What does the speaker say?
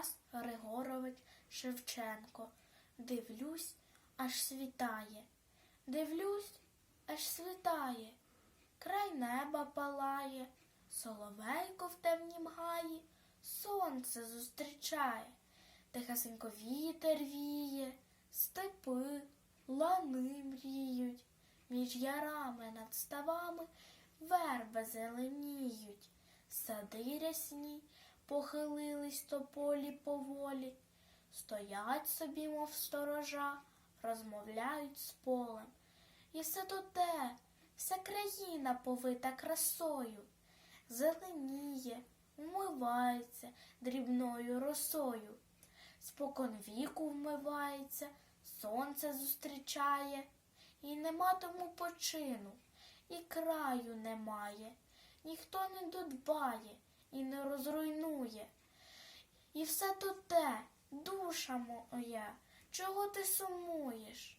Тарас Григорович Шевченко. Дивлюсь, аж світає. Дивлюсь, аж світає. Край неба палає, соловейко в темнім гаї, сонце зустрічає, тихасенько вітер віє, степи, лани мріють, між ярами над ставами верби зеленіють, сади рясні похилились тополі поволі, стоять собі, мов сторожа, розмовляють з полем. І все то те, вся країна повита красою, зеленіє, вмивається дрібною росою, спокон віку вмивається, сонце зустрічає, і нема тому почину, і краю немає, ніхто не додбає і не розруйнує. І все то те, душа моя, чого ти сумуєш?